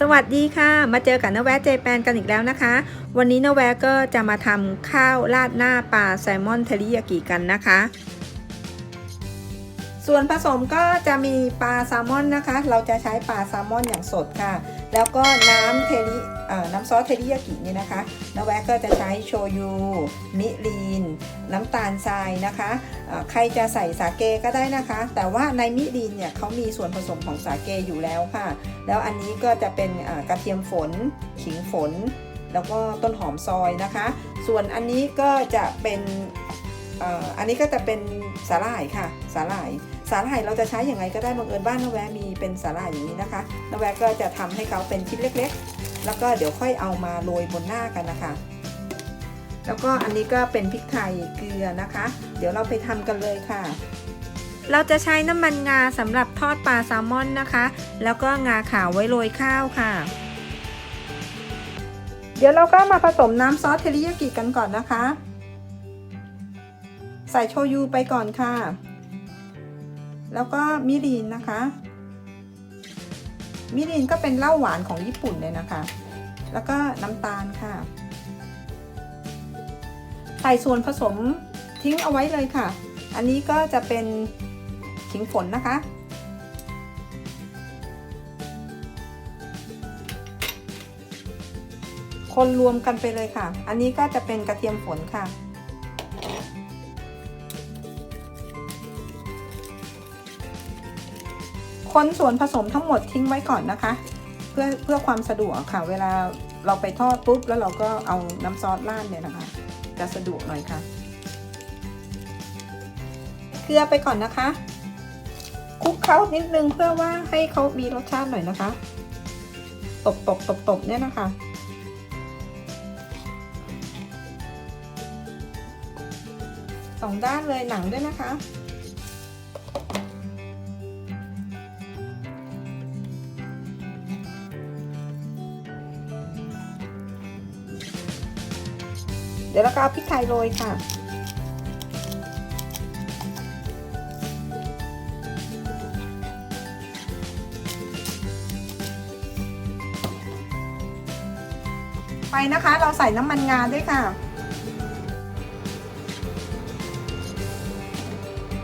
สวัสดีค่ะ มาเจอกับนแวะเจแปนกันอีกแล้วนะคะ วันนี้นแวะก็จะมาทำข้าวราดหน้าปลาแซลมอนเทริยากิกันนะคะ ส่วนผสมก็จะมีปลาแซลมอนนะคะ เราจะใช้ปลาแซลมอนอย่างสดค่ะ แล้วก็น้ำเทริน้ำซอสเทริยากินี่นะคะนแวะก็จะใช้โชยุ มิรีน น้ำตาลทรายนะคะเอ่อใครจะใส่สาเกก็ได้นะคะ แต่ว่าในมิรีนเนี่ยเขามีส่วนผสมของสาเกอยู่แล้วค่ะ แล้วอันนี้ก็จะเป็นกระเทียมฝน ขิงฝน แล้วก็ต้นหอมซอยนะคะ ส่วนอันนี้ก็จะเป็นอันนี้ก็จะเป็นสาหร่ายค่ะ สาหร่าย สาหร่ายเราจะใช้อย่างไรก็ได้บังเอิญบ้านนแวะมีเป็นสาหร่ายอย่างนี้นะคะนแวะก็จะทำให้เขาเป็นชิ้นเล็ก ๆ แล้วก็เดี๋ยวค่อยเอามาโรยบนหน้ากันนะคะ แล้วก็อันนี้ก็เป็นพริกไทยเกลือนะคะ เดี๋ยวเราไปทำกันเลยค่ะ เราจะใช้น้ำมันงาสำหรับทอดปลาแซลมอนนะคะ แล้วก็งาขาวไว้โรยข้าวค่ะเดี๋ยวเราก็มาผสมน้ำซอสเทริยากิกันก่อนนะคะ ใส่โชยุไปก่อนค่ะ แล้วก็มิรินนะคะ มิรินก็เป็นเหล้าหวานของญี่ปุ่นเลยนะคะ แล้วก็น้ำตาลค่ะ ใส่ส่วนผสมทิ้งเอาไว้เลยค่ะ อันนี้ก็จะเป็นขิงฝนนะคะ คนรวมกันไปเลยค่ะ อันนี้ก็จะเป็นกระเทียมฝนค่ะ คนส่วนผสมทั้งหมดทิ้งไว้ก่อนนะคะ เพื่อเพื่อความสะดวกค่ะ เวลาเราไปทอดปุ๊บแล้วเราก็เอาน้ำซอสราดเนี่ยนะคะ จะสะดวกหน่อยค่ะเกลือไปก่อนนะคะคลุกเคล้านิดนึงเพื่อว่าให้เขามีรสชาติหน่อยนะคะ ตบตบตบตบเนี่ยนะคะ สองด้านเลยหนังด้วยนะคะ ดี๋ยวเราก็เอาพริกไทยโรยค่ะ ไปนะคะเราใส่น้ำมันงาด้วยค่ะ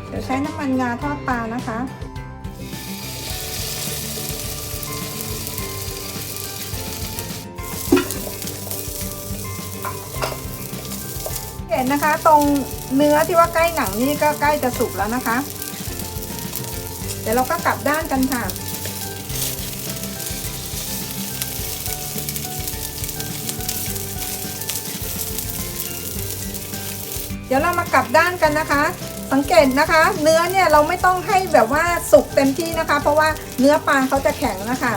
เดี๋ยวใช้น้ำมันงาทอดปลานะคะ เห็นนะคะตรงเนื้อที่ว่าใกล้หนังนี่ก็ใกล้จะสุกแล้วนะคะ เดี๋ยวเราก็กลับด้านกันค่ะ เดี๋ยวเรามากลับด้านกันนะคะ สังเกตนะคะ เนื้อเนี่ยเราไม่ต้องให้แบบว่าสุกเต็มที่นะคะ เพราะว่าเนื้อปลาเขาจะแข็งนะคะ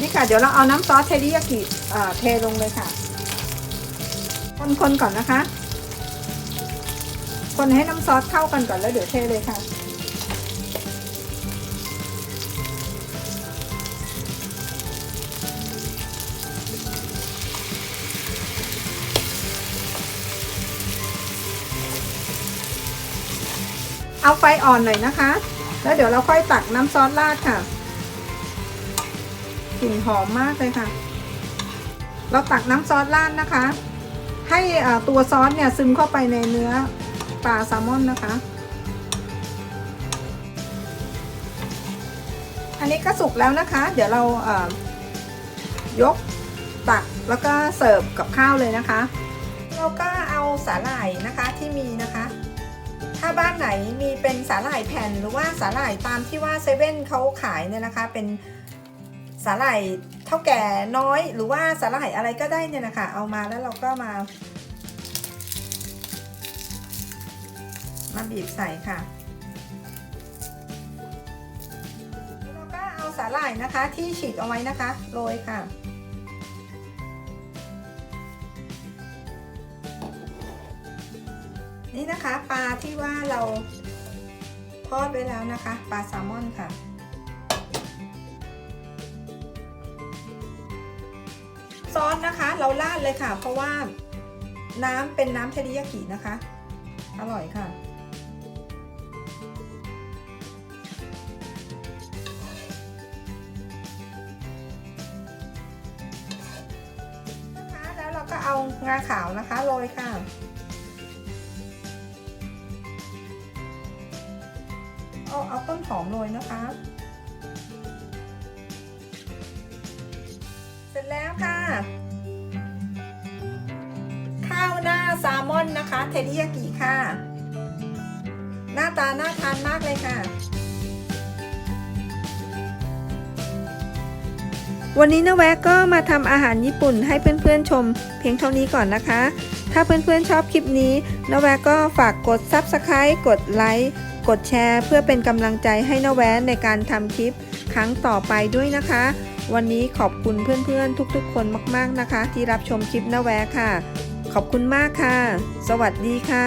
นี่ค่ะ เดี๋ยวเราเอาน้ำซอสเทริยากิเออเทลงเลยค่ะ คนๆก่อนนะคะ คนให้น้ำซอสเข้ากันก่อนแล้วเดี๋ยวเทเลยค่ะเอาไฟอ่อนหน่อยนะคะ แล้วเดี๋ยวเราค่อยตักน้ำซอสราดค่ะ กลิ่นหอมมากเลยค่ะ เราตักน้ำซอสราดนะคะ ให้ตัวซอสเนี่ยซึมเข้าไปในเนื้อปลาแซลมอนนะคะ อันนี้ก็สุกแล้วนะคะ เดี๋ยวเราเยกตักแล้วก็เสิร์ฟกับข้าวเลยนะคะ เราก็เอาสาหร่ายนะคะที่มีนะคะ ถ้าบ้านไหนมีเป็นสาหร่ายแผ่นหรือว่าสาหร่ายตามที่ว่าเซเว่นเขาขายเนี่ยนะคะ เป็นาหร่ายเท่าแก่น้อยหรือว่าสาหร่ายอะไรก็ได้เนี่ยนะคะ เอามาแล้วเราก็มา มาบีบใส่ค่ะแล้วเราก็เอาสาหร่ายนะคะที่ฉีกเอาไว้นะคะโรยค่ะนี่นะคะปลาที่ว่าเราทอดไว้แล้วนะคะ ปลาแซลมอนค่ะ ซอสนะคะ เราราดเลยค่ะ เพราะว่าน้ำเป็นน้ำเทริยากินะคะ อร่อยค่ะ แล้วเราก็เอางาขาวนะคะโรยค่ะเอาเอาต้นหอมโรยนะคะ เสร็จแล้วค่ะ ข้าวหน้าแซลมอนนะคะ เทริยากิค่ะ หน้าตาน่าทานมากเลยค่ะ วันนี้นะแวะก็มาทำอาหารญี่ปุ่นให้เพื่อนๆชม เพียงเท่านี้ก่อนนะคะ ถ้าเพื่อนๆชอบคลิปนี้นะแวะก็ฝากกด Subscribe กดไลค์กดแชร์ เพื่อเป็นกำลังใจให้นะแวะในการทำคลิปครั้งต่อไปด้วยนะคะ วันนี้ขอบคุณเพื่อนๆ ทุกๆ คนมากๆนะคะ ที่รับชมคลิปนาแวค่ะ ขอบคุณมากค่ะ สวัสดีค่ะ